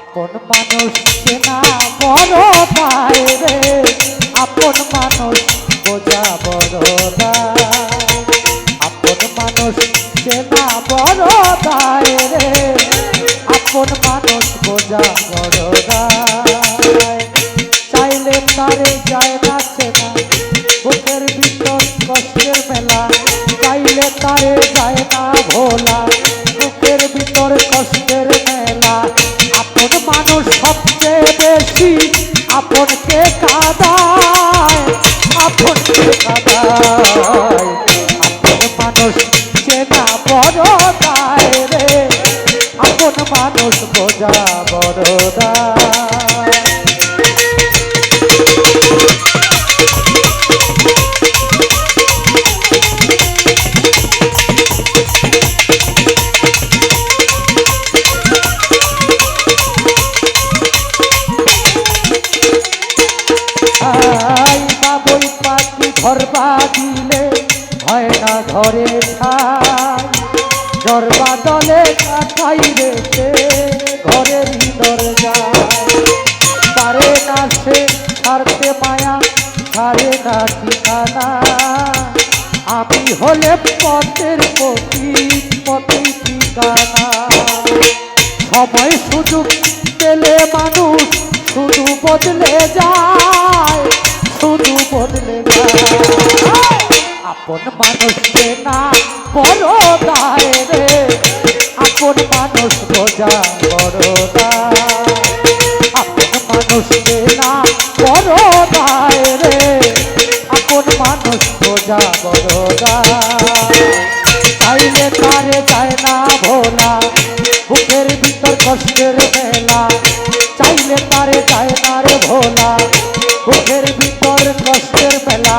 আপন মানুষ চেনা বড় ভাই রে। আপন মানুষ বোঝা বড় আপন মানুষ চেনা বড় ভাই রে। আপন মানুষ বোঝা বড় চাইলে তারে যায় সবচেয়ে বেশি আপনকে ঘরবা দিলে হয় না ঘরে ঠাই জরবা দলে কাঠাই রেখে ঘরের ভিতর যায়। পারে না সে ছাড়তে মায়া ছাড়ে না ঠিকানা। আমি হলে পথের পথি পথি ঠিকানা। সময় সুযোগ পেলে মানুষ, শুধু বদলে যায়। আপন মানুষ না বড় দায় রে। আপন মানুষ বোঝা বড় আপন মানুষ না বড় দায় রে। আপন মানুষ বোঝা বড় দায় তারে যায় না ভোলা, বুকের ভিতর কষ্টের মেলা। চাইলে তারে না রে ভোলা, বুকের ভিতর কষ্টের মেলা।